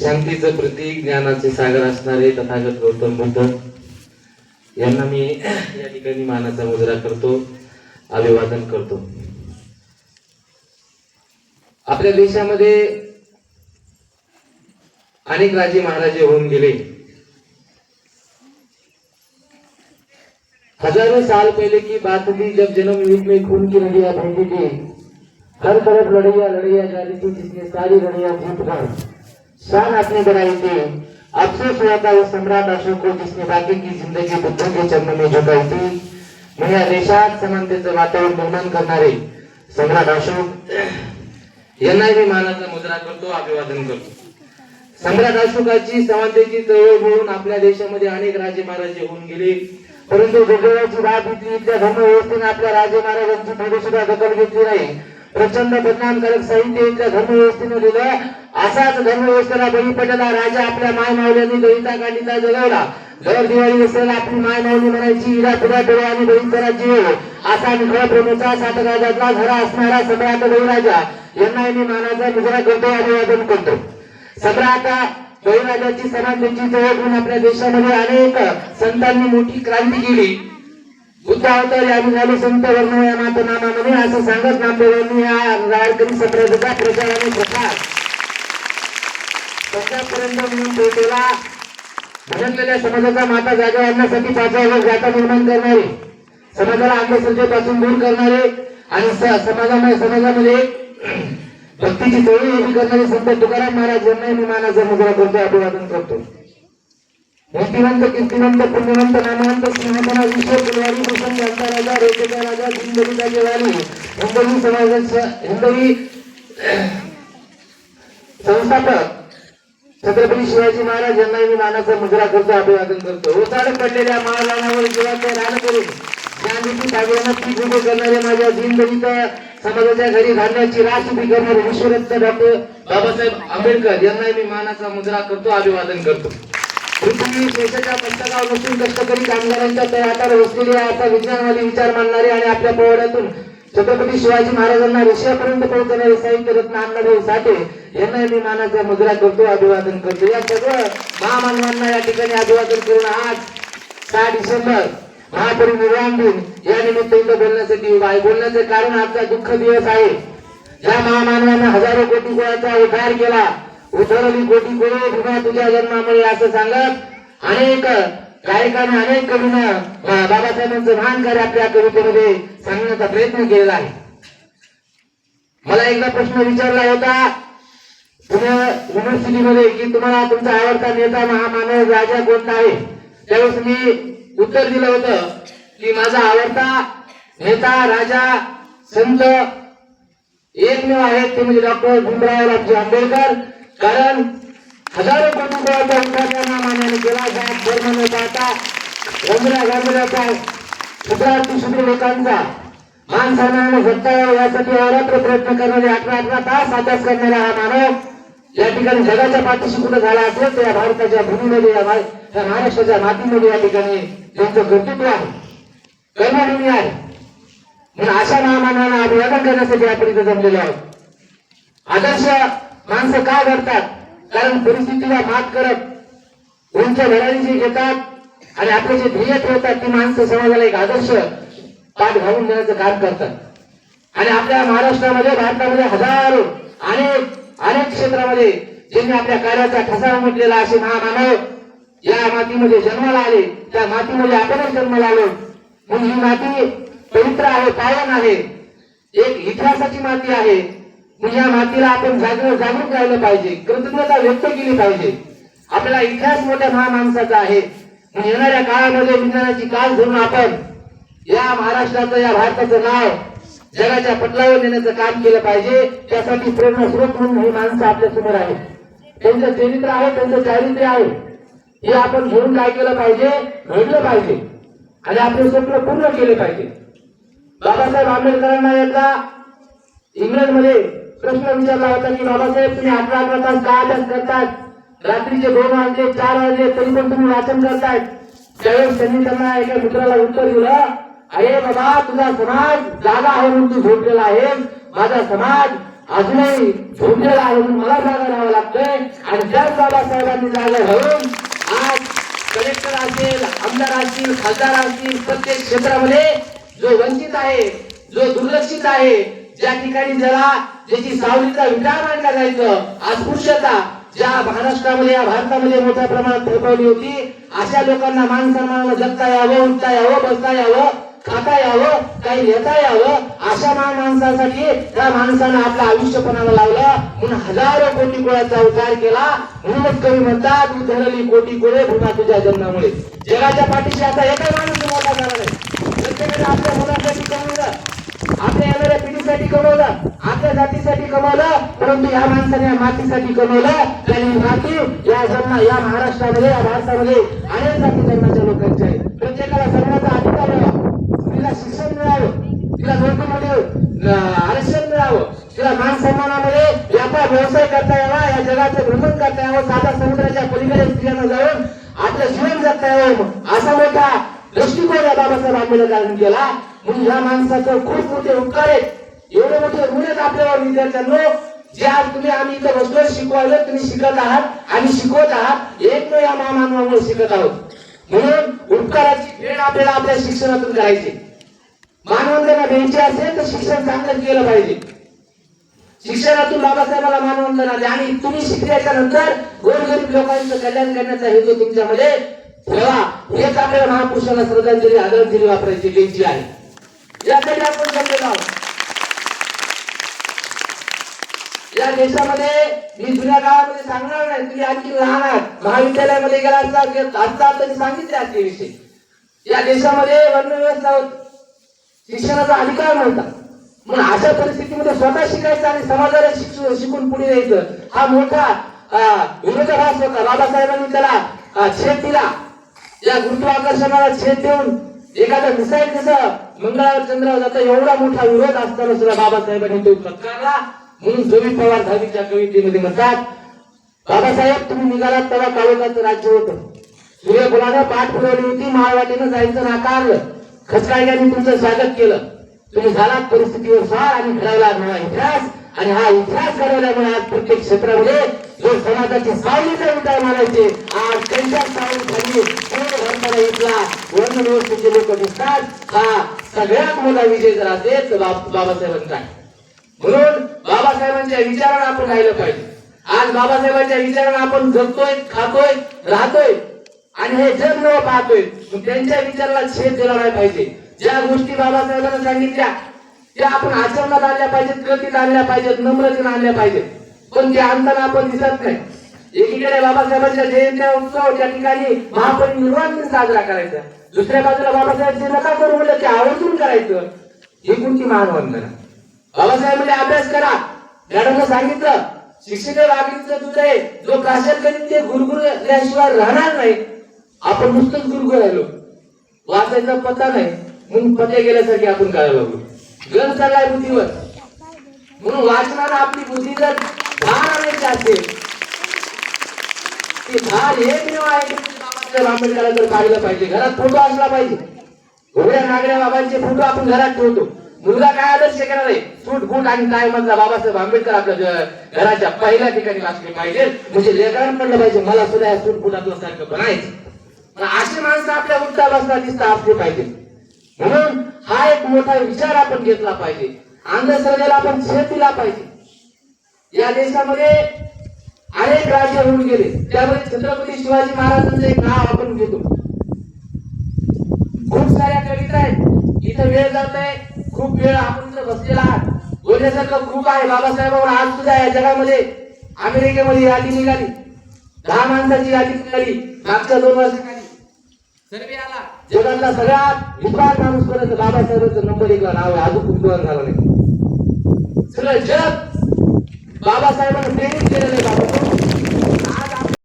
शांतीचं प्रतीक ज्ञानाचे सागर असणारे तथागत गौतम बुद्ध. यांना मी या ठिकाणी मानाचा मुजरा करतो अभिवादन करतो. आपल्या देशामध्ये अनेक राजे महाराजे होऊन गेले. हजारों साल पहले की बात थी जब जन्म युग में खून की नदियां बहती थी. हर तरफ लड़ैया लड़ैया जा रही थी जिसने सारी लड़ैया जीत गई शान आपने बनाई थी अफसोस हुआ था उस सम्राट अशोक को जिसने बाकी की जिंदगी बुद्धों के चरणों में झुकाई थी। मी या देशात समानतेचं वातावरण निर्माण करणारे सम्राट अशोक यांना मी मानाचा मुद्रा करतो अभिवादन करतो सम्राट अशोकाची समानतेची चळवळ होऊन आपल्या देशामध्ये अनेक राजे महाराजे होऊन गेले। परंतु दुर्दैवाची बाब इथली इथल्या धर्मव्यवस्थेने आपल्या राजे महाराजांची थोडी सुद्धा दखल घेतली नाही. प्रचंड बदनामकारक साहित्य इथल्या धर्मव्यवस्थेने दिलं असाच धर्मव्यवस्थेला बळी पडलेला राजा आपल्या माय मावल्यांनी दलिता कांडिता जगवला. दर दिवाळी दिसेल आपली माय माऊली म्हणायची इरा पुरा डोळे आणि बळींचा जीव. असा निखळ प्रेमाचा सात राजाचा घरा असणारा सम्राट बळीराजा. यांना मी मानाचा मुजरा करतो अभिवादन करतो सम्राट बळीराजाची समानतेची जवळ घेऊन आपल्या देशामध्ये अनेक संतांनी मोठी क्रांती केली. बुद्ध अवतार या निघाले संत वर्ण या मात नामामध्ये असं सांगत नामदेवांनी या रायकरी संप्रदायाचा प्रचार आणि प्रसार. पंजाबपर्यंत मिळून पोहोचला भटकलेल्या समाजाचा माता जागा आणण्यासाठी पाचव्या जाता निर्माण करणारे समाजाला अंधश्रद्धेपासून दूर करणारे आणि समाजामध्ये समाजामध्ये भक्तीची चळवळ उभी करणारे संत तुकाराम महाराज यांना मी मानाचा मुजरा करतो अभिवादन करतो भक्तिवंत कीर्तिवंत पुण्यवंत नामवंत सिंहपणा विश्व कुलवारी भूषण यांचा राजा रेखेचा राजा हिंदवीचा जेवारी हिंदवी समाजाच्या हिंदवी संस्थापक छत्रपती शिवाजी महाराज यांना मी मानाचा मुजरा करतो अभिवादन करतो. ओसाड पडलेल्या महाराणावर जीवाचे रान करून ज्ञानीची भाग्यानं पीक उभे करणारे माझ्या जिंदगीत समाजाच्या घरी घालण्याची रास उभी करणारे विश्वरत्न डॉक्टर बाबासाहेब आंबेडकर यांना मी मानाचा मुजरा करतो अभिवादन करतो. पृथ्वी देशाच्या पुस्तकावर नसून कष्टकरी कामगारांच्या तळहातावर बसलेले असा विज्ञानवादी विचार मांडणारे आणि आपल्या पोवाड्यातून छत्रपती शिवाजी महाराजांना रशियापर्यंत पोहोचणारे साहित्य रत्न अण्णाभाऊ साठे यांना मी मानाचा मुजरा करतो अभिवादन करतो. या सगळं महामानवांना या ठिकाणी अभिवादन करून आज सहा डिसेंबर. महापरिनिर्वाण दिन या निमित्त इथं बोलण्यासाठी उभा आहे. बोलण्याचे कारण आजचा दुःख दिवस आहे. या महामानवानं हजारो कोटी गोळाचा उद्धार केला. उधरली कोटी कोटी तुझ्या जन्मामुळे असं सांगत अनेक गायकाने अनेक कवीनं बाबासाहेबांचं महान कार्य आपल्या कवितेमध्ये सांगण्याचा प्रयत्न केलेला आहे. मला एकदा प्रश्न विचारला होता पुणे युनिव्हर्सिटीमध्ये की तुम्हाला तुमचा आवडता नेता महामानव राजा कोणता आहे? त्यावेळेस मी उत्तर दिलं होतं की माझा आवडता नेता राजा संत एकमेव आहेत ते म्हणजे डॉक्टर भीमराव आंबेडकर. कारण हजारो प्रमुख रुपयाचा उद्धार त्या महामान्याने जात धर्म न पाहता रंगल्या गांधल्याचा शुद्रार्थी शुद्र लोकांचा मान सन्मान जगता यासाठी अरात्र प्रयत्न करणारे अठरा अठरा तास अभ्यास करणारा हा मानव या ठिकाणी जगाच्या पाठीशी कुठे झाला असेल तर या भारताच्या भूमीमध्ये या महाराष्ट्राच्या मातीमध्ये या ठिकाणी त्यांचं कर्तृत्व आहे. कर्मभूमी आहे. म्हणून अशा महामानांना अभिवादन करण्यासाठी आपण इथे जमलेलो आहोत. आदर्श माणसं का घडतात? कारण परिस्थितीला मात करत उंच लढाई जी घेतात आणि आपले जे ध्येय ठेवतात ती माणसं समाजाला एक आदर्श पाठ घालून देण्याचं काम करतात. आणि आपल्या महाराष्ट्रामध्ये भारतामध्ये हजारो अनेक अनेक क्षेत्रामध्ये ज्यांनी आपल्या कार्याचा ठसा उमटलेला असे महामानव या मातीमध्ये जन्माला आले. त्या मातीमध्ये आपणच जन्माला आलो. म्हणून ही माती पवित्र आहे पावन आहे. एक इतिहासाची माती आहे. तुझ्या या मातीला आपण जागरूक जागरूक राहिलं पाहिजे. कृतज्ञता व्यक्त केली पाहिजे. आपल्याला इतिहास मोठ्या महामाणसाचा आहे. म्हणून येणाऱ्या काळामध्ये विज्ञानाची काल धरून आपण या महाराष्ट्राचं या भारताचं नाव जगाच्या पटलावर नेण्याचं काम केलं पाहिजे. त्यासाठी प्रेरणा स्रोत म्हणून ही माणसं आपल्यासमोर आहेत. त्यांचं चरित्र आहे त्यांचं चारित्र्य आहे. हे आपण घेऊन काय केलं पाहिजे? घडलं पाहिजे. आणि आपले स्वप्न पूर्ण केले पाहिजे. बाबासाहेब आंबेडकरांना एकदा इंग्लंडमध्ये प्रश्न विचारला होता की बाबासाहेब तुम्ही अकरा अकरा तास का तास करतात रात्रीचे दोन वाजले चार वाजले तरी पण तुम्ही वाचन करतायत. त्यावेळेस त्यांनी त्यांना एका मित्राला उत्तर दिलं अरे बाबा तुझा समाज जागा आहे म्हणून तू झोपलेला आहे माझा समाज अजूनही झोपलेला आहे म्हणून मला जागा राहावं लागतंय. आणि त्याच बाबासाहेबांनी जागा घालून आज कलेक्टर असेल आमदार असतील खासदार असतील प्रत्येक क्षेत्रामध्ये जो वंचित आहे जो दुर्लक्षित आहे ज्या ठिकाणी जरा ज्याची सावलीचा विकार मांडला जायचं अस्पृश्यता ज्या महाराष्ट्रामध्ये या भारतामध्ये मोठ्या प्रमाणात थोपवली होती अशा लोकांना मान सन्मानानं जगता यावं उठता यावं बसता यावं खाता यावं काही येता यावं अशा महान माणसासाठी त्या माणसानं आपलं आयुष्य पणाला लावलं. म्हणून हजारो कोटी कुळाचा उद्धार केला. म्हणूनच कवी म्हणतात उधळली कोटी कुळे पुन्हा तुझ्या जन्मामुळे. जगाच्या पाठीशी आता एका माणूस मोठा झाला नाही. प्रत्येकाने आपल्या मुलासाठी कमवलं येणाऱ्या कमवलं आपल्या जातीसाठी कमवलं परंतु या माणसाने या मातीसाठी कमवलं त्यांनी माती या जन्म या महाराष्ट्रामध्ये या भारतामध्ये अनेक जाती जन्माच्या लोकांच्या आहेत. प्रत्येकाला जन्माचा अधिकार मिळावा तिला शिक्षण मिळावं तिला नोकरीमध्ये आरक्षण मिळावं तिला मान सन्मानामध्ये व्यापार व्यवसाय करता यावा या जगाचं भ्रमण करता यावं साधा समुद्राच्या पलीकडे स्त्रियांना जाऊन आपलं जीवन जगता यावं. असा मोठा दृष्टिकोन या बाबासाहेब आंबेडकरांनी केला. म्हणून या माणसाचं खूप मोठे उपकार आहेत. एवढे मोठे ऋणच आपल्यावर विद्यार्थ्यांनो जे आज तुम्ही आम्ही इथं बसलोय शिकवायला तुम्ही शिकत आहात आणि शिकवत आहात एक न या महामानवामुळे शिकत आहोत. म्हणून उपकाराची भेट आपल्याला आपल्या शिक्षणातून करायची मानवंदना द्यायची असेल तर शिक्षण चांगलं केलं पाहिजे. शिक्षणातून बाबासाहेबाला मानवंदना द्या आणि तुम्ही शिकल्याच्या नंतर गोरगरीब लोकांचं कल्याण करण्याचा हेतू तुमच्यामध्ये ठेवा. हेच आपल्याला महापुरुषांना श्रद्धांजली आदरांजली वापरायची द्यायची आहे. यासाठी आपण आहोत. या देशामध्ये मी जुन्या काळामध्ये सांगणार नाही तुम्ही आणखी लहान आहात. महाविद्यालयामध्ये गेला असता असता तरी सांगितले असते विषय. या देशामध्ये वर्णव्यवस्था शिक्षणाचा अधिकार नव्हता. मग अशा परिस्थितीमध्ये स्वतः शिकायचं आणि समाजाला शिक्षण शिकून पुढे यायचं हा मोठा विरोधाभास होता. बाबासाहेबांनी त्याला छेद दिला. या गुरुत्वाकर्षणाला छेद देऊन एखादा मिसाईल जसं मंगळावर चंद्रावर जातं एवढा मोठा विरोध असताना सुद्धा बाबासाहेबांनी तो पत्कारला म्हणून जोवी पवार दहावीच्या कवितेमध्ये म्हणतात बाबासाहेब तुम्ही निघालात तेव्हा काळोखाचं राज्य होतं. सूर्यफुलानं पाठ फिरवली होती माळवाटीनं जायचं नाकारलं. खचकाळ्याने तुमचं स्वागत केलं. तुम्ही झालात परिस्थितीवर स्वार आणि घडवला नवा इतिहास आणि हा इतिहास घडवल्यामुळे आज प्रत्येक क्षेत्रामध्ये जो समाजाची सावली जर विचार मारायचे आज त्यांच्या सावली खाली पूर्ण भारताला इथला वर्ण व्यवस्थेचे लोक दिसतात. हा सगळ्यात मोठा विजय जर असेल तर बाबासाहेबांचा आहे. म्हणून बाबासाहेबांच्या विचारानं आपण राहिलं पाहिजे. आज बाबासाहेबांच्या विचारानं आपण जगतोय खातोय राहतोय आणि हे जग न पाहतोय त्यांच्या विचाराला छेद दिला नाही पाहिजे. ज्या गोष्टी बाबासाहेबांना सांगितल्या त्या आपण आचरणात आणल्या पाहिजेत कृतीत आणल्या पाहिजेत नम्रतेने आणल्या पाहिजेत. पण ते आणताना आपण दिसत नाही. एकीकडे बाबासाहेबांच्या जयंत्या उत्सव त्या ठिकाणी महापरिनिर्वाण दिन साजरा करायचा. दुसऱ्या बाजूला बाबासाहेब जे नका करू म्हणलं ते आवर्जून करायचं. ही कोणती महानवंदना बाबासाहेब म्हणजे अभ्यास करा. मॅडमनं सांगितलं शिक्षक वागणीचं तुझं आहे जो प्राशन करीत ते गुरगुरल्याशिवाय राहणार नाही. आपण नुसतंच गुरगुर राहिलो. वाचायचा पत्ता नाही. म्हणून पत्ते गेल्यासारखी आपण करायला लागलो. गण चाललाय बुद्धीवर. म्हणून वाचणारा आपली बुद्धी जर धार आणायची असेल ती धार एकमेव आहे? की बाबासाहेब आंबेडकरांना जर काढलं पाहिजे. घरात फोटो असला पाहिजे. उघड्या नागड्या बाबांचे फोटो आपण घरात ठेवतो. मुलगा काय आदर्श करणार आहे? सूट बूट आणि काय म्हणला बाबासाहेब आंबेडकर आपल्या घराच्या पहिल्या ठिकाणी वाचले पाहिजे. म्हणजे लेकरांना म्हणलं पाहिजे मला सुद्धा या सूट बुटातलं सारखं बनायचं. पण अशी माणसं आपल्या उठता बसता दिसता असले पाहिजे. म्हणून हा एक मोठा विचार आपण घेतला पाहिजे. अंधश्रद्धेला आपण छेद दिला पाहिजे. या देशामध्ये अनेक राज्य होऊन गेले. त्यामध्ये छत्रपती शिवाजी महाराजांचं एक नाव आपण घेतो. खूप साऱ्या कविता आहेत. इथं वेळ जात आहे खूप वेळ आपण इथं बसलेला आहात. बोलण्यासारखं खूप आहे. बाबासाहेबांवर आज सुद्धा या जगामध्ये अमेरिकेमध्ये यादी निघाली. दहा माणसाची यादी निघाली. मागच्या दोन वर्षाखाली. सर्वे आला जगातला सगळ्यात विद्वान माणूस पर्यंत बाबासाहेबांचं नंबर एक नाव आहे. अजून विद्वान झालं नाही. सगळं जग बाबासाहेबांना प्रेरित केलेलं आहे बाबा